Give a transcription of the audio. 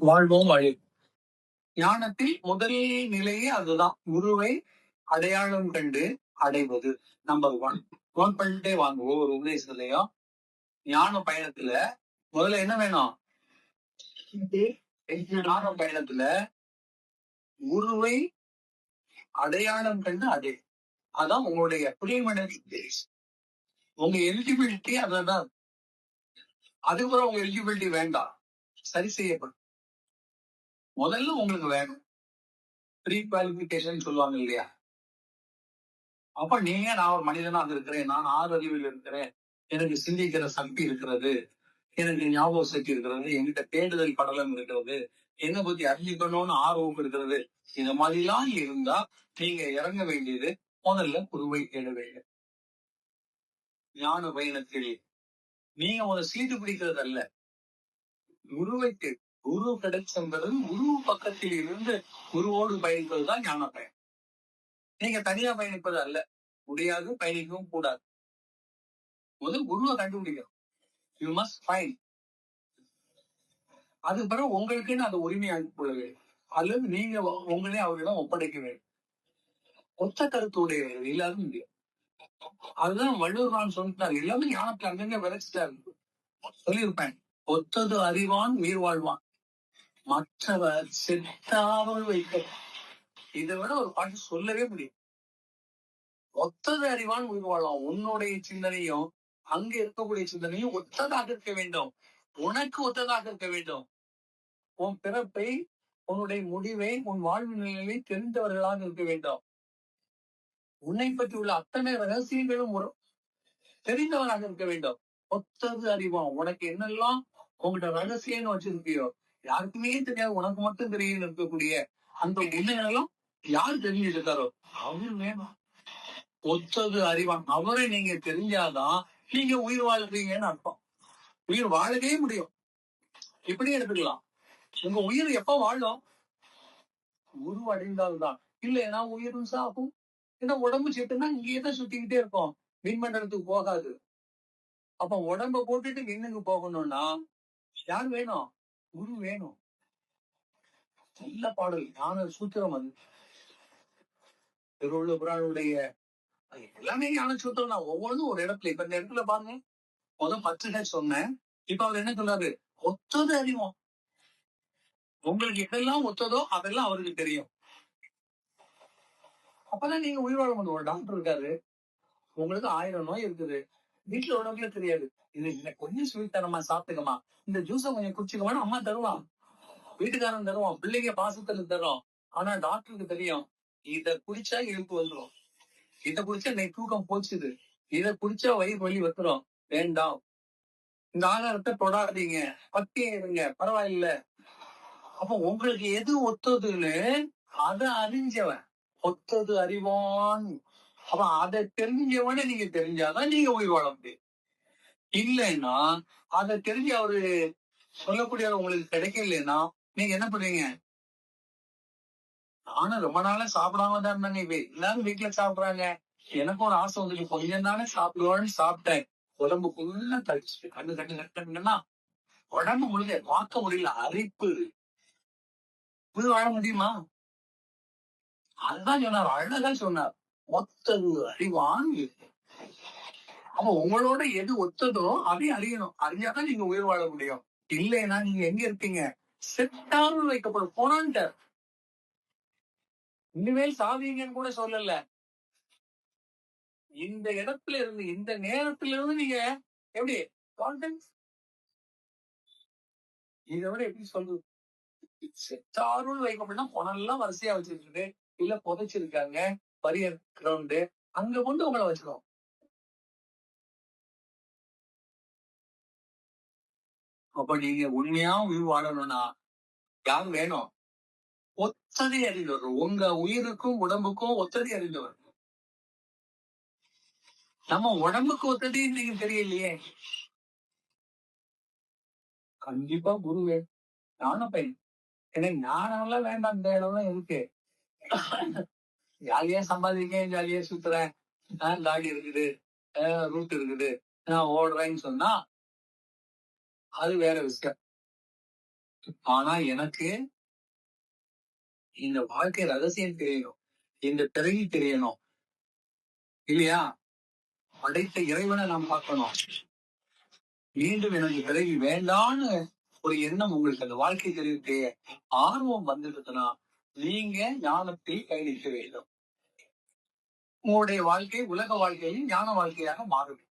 வாழ்வோம் வழி. ஞானத்தில் முதல் நிலையே அதுதான். குருவை அடையாளம் கண்டு அடைவது. நம்பர் ஒன் நோட் பண்ணிட்டே வாங்க. ஒவ்வொரு உபதேசத்துலயும் ஞான பயணத்துல முதல்ல என்ன வேணும்? ஞான பயணத்துல குருவை அடையாளம் கண்டு அடை. அதான் உங்களுடைய ப்ரீமினரி உங்க எலிஜிபிலிட்டி அதான். அதுக்கப்புறம் உங்க எலிஜிபிலிட்டி வேண்டாம். சரி செய்யப்படும். முதல்ல உங்களுக்கு வேணும். ப்ரீ குவாலிபிகேஷன் சொல்லுவாங்க இல்லையா? அப்ப நீங்க நான் ஒரு மனிதனாக இருக்கிறேன். நான் ஆறு அறிவில் இருக்கிறேன். எனக்கு சிந்திக்கிற சக்தி இருக்கிறது. எனக்கு ஞாபக சக்தி இருக்கிறது. என்கிட்ட தேடுதல் படலம் இருக்கிறது. என்னை பத்தி அறிஞ்சுக்கணும்னு ஆர்வம் இருக்கிறது. இந்த மாதிரிலாம் இருந்தா நீங்க இறங்க வேண்டியது முதல்ல குருவை தேட வேண்டும். ஞான பயணத்தில் நீங்க ஒரு சீட்டு பிடிக்கிறது அல்ல குருவை தேடு. குரு கிடைச்சங்கிறது குரு பக்கத்தில் இருந்து குருவோடு பயணிப்பது தான் ஞான பயணம். நீங்க தனியா பயணிப்பது அல்ல. முடியாது பயணிக்கவும் கூடாது. முதல் குருவை கண்டுபிடிக்கணும். யூ மஸ்ட் ஃபைன் அதுக்கு பிறகு உங்களுக்குன்னு அந்த உரிமையாக்கி கொள்ள வேண்டும். அல்லது நீங்க உங்களே அவரிடம் ஒப்படைக்க வேண்டும். ஒத்த கருத்துடையவர்கள் எல்லாரும் முடியும் அதுதான் வள்ளுவர் நான் சொல்லிட்டாரு எல்லாமே ஞானத்துல அங்கங்க விளைச்சிட்டாரு சொல்லியிருப்பேன். ஒத்தது அறிவான் உயிர் வாழ்வான். மற்றவர் செத்தாமல் வைக்க இதை விட ஒரு பாட்டு சொல்லவே முடியும். ஒத்தது அறிவான் உயிர் உன்னுடைய சிந்தனையும் அங்க இருக்கக்கூடிய சிந்தனையும் ஒத்ததாக இருக்க வேண்டும். உனக்கு ஒத்ததாக இருக்க வேண்டும். உன் பிறப்பை உன்னுடைய முடிவை உன் வாழ்வு நிலையை தெரிந்தவர்களாக இருக்க வேண்டும். உன்னை பற்றி உள்ள அத்தனை ரகசியங்களும் தெரிந்தவராக இருக்க வேண்டும். ஒத்தது அறிவான். உனக்கு என்னெல்லாம் உங்கள்கிட்ட ரகசியம்னு வச்சிருக்கியோ யாருக்குமே தெரியாது உனக்கு மட்டும் தெரியும் இருக்கக்கூடிய அந்த உண்மைகளெல்லாம் யார் தெரிஞ்சுட்டு இருக்காரோ அவர் வேணும் ஒத்தது அறிவான். அவரை நீங்க தெரிஞ்சாதான் நீங்க உயிர் வாழ்றீங்கன்னு அர்த்தம். உயிர் வாழவே முடியும். இப்படி எடுத்துக்கலாம். உங்க உயிர் எப்ப வாழும்? உருவடைந்தால் தான் இல்ல இல்லைன்னா உயிரும் சாகும். ஏன்னா உடம்பு செட்டுனா இங்கேயே தான் சுத்திக்கிட்டே இருக்கும். மின்மண்டலத்துக்கு போகாது. அப்ப உடம்ப போட்டுட்டு விண்ணுக்கு போகணும்னா யார் வேணும்? குரு வேணும். நல்ல பாடல். ஞான சூத்திரம் அது. திருவள்ளுவ புராணுடைய எல்லாமே ஞான சூத்திரம் தான். ஒவ்வொன்றும் ஒரு இடத்துல. இப்ப இந்த இடத்துல பாருங்க. முதல் பத்து சொன்னேன். இப்ப அவர் என்ன சொல்றாரு? ஒத்தது அறிவோம். உங்களுக்கு எதெல்லாம் ஒத்ததோ அதெல்லாம் அவருக்கு தெரியும். அப்பதான் நீங்க உயிர் வாழ முடியும் ஒரு டாக்டர் இருக்காரு. உங்களுக்கு ஆயிரம் நோய் இருக்குது. வீட்டுல உள்ளவங்களே தெரியாது. இது கொஞ்சம் ஸ்வீட் தரமா சாப்பிட்டுக்கமா இந்த ஜூஸ கொஞ்சம் குடிச்சுக்கமான்னு அம்மா தருவான். வீட்டுக்காரன் தருவான். பிள்ளைங்க பாசத்துல தரும். ஆனா டாக்டருக்கு தெரியும். இத குடிச்சா இழுப்பு வந்துடும் இத குடிச்சா இன்னைக்கு தூக்கம் போச்சுது. இத குடிச்சா வயிறு வலி வந்துடும் வேண்டாம். இந்த ஆகாரத்தை தொடாதீங்க. பத்தியே இருங்க. பரவாயில்ல. அப்ப உங்களுக்கு எது ஒத்ததுன்னு அதை அறிஞ்சவன். ஒத்தது அறிவான். அப்ப அதை தெரிஞ்சவனே நீங்க தெரிஞ்சாதான் நீங்க உயிர் வாழ முடியும். இல்லைன்னா அதை தெரிஞ்சு அவரு சொல்லக்கூடிய உங்களுக்கு கிடைக்கலன்னா நீங்க என்ன பண்ணுவீங்க நானும் ரொம்ப நாளா சாப்பிடாம தான் இருந்தாங்க இப்ப எல்லாரும் வீட்டுல சாப்பிடுறாங்க. எனக்கும் ஒரு ஆசை வந்துட்டு கொஞ்சம் நாளே சாப்பிடுவான்னு சாப்பிட்டேன். உடம்பு ஃபுல்லா தடிச்சு கண்ணு கண்ணு கட்டுங்கன்னா உடம்பு முழுக்க பார்க்க முடியல. அரிப்பு. உயிர் வாழ முடியுமா? அதுதான் சொன்னார். அழகா சொன்னார். ஒத்தது. அறிவான் அப்ப உங்களோட எது ஒத்ததோ அதையும் அறியணும். அறிஞ்சாதான் நீங்க உயிர் வாழ முடியும். இல்லைன்னா நீங்க எங்க இருப்பீங்க? செட்டாரும் வைக்கப்படும். போனான்ட்டு இனிமேல் சாவீங்கன்னு கூட சொல்லல. இந்த இடத்துல இருந்து இந்த நேரத்துல இருந்து நீங்க எப்படி? கான்டென்ட் இதை விட எப்படி சொல்றது? செத்தாருள் வைக்கப்படனா பொனெல்லாம் வரிசையா வச்சிருக்கு இல்ல புதைச்சிருக்காங்க. பரியர் கிரவுண்டு அங்க கொண்டு உங்களை வச்சுக்கோ அப்ப நீங்க உண்மையா உயிர் வாழணும்னா யார் வேணும்? ஒத்ததை அறிந்தவர். உங்க உயிருக்கும் உடம்புக்கும் ஒத்ததை அறிந்தவர். நம்ம உடம்புக்கு ஒத்ததி நீங்க தெரியலையே. கண்டிப்பா குரு வேணும் ஞான பையன். எனக்கு நானெல்லாம் வேண்டாம் இந்த இடம்லாம் இருக்கு. ஜாலியா சம்பாதிக்கேன் ஜாலியா சுத்துறேன். காடி இருக்குது. ரூட் இருக்குது. நான் ஓடுறேன்னு சொன்னா அது வேற விஷயம். ஆனா எனக்கு இந்த வாழ்க்கை ரகசியம் தெரியணும். இந்த பிறவி தெரியணும். இல்லையா? படைத்த இறைவனை நாம் பார்க்கணும். மீண்டும் எனக்கு பிறகு வேண்டான்னு ஒரு எண்ணம் உங்களுக்கு அந்த வாழ்க்கை தெரிவிக்க ஆர்வம் வந்துடுதுன்னா நீங்க ஞானத்தை பயணிக்க வேண்டும். உங்களுடைய வாழ்க்கை உலக வாழ்க்கையில் ஞான வாழ்க்கையாக மாறும்.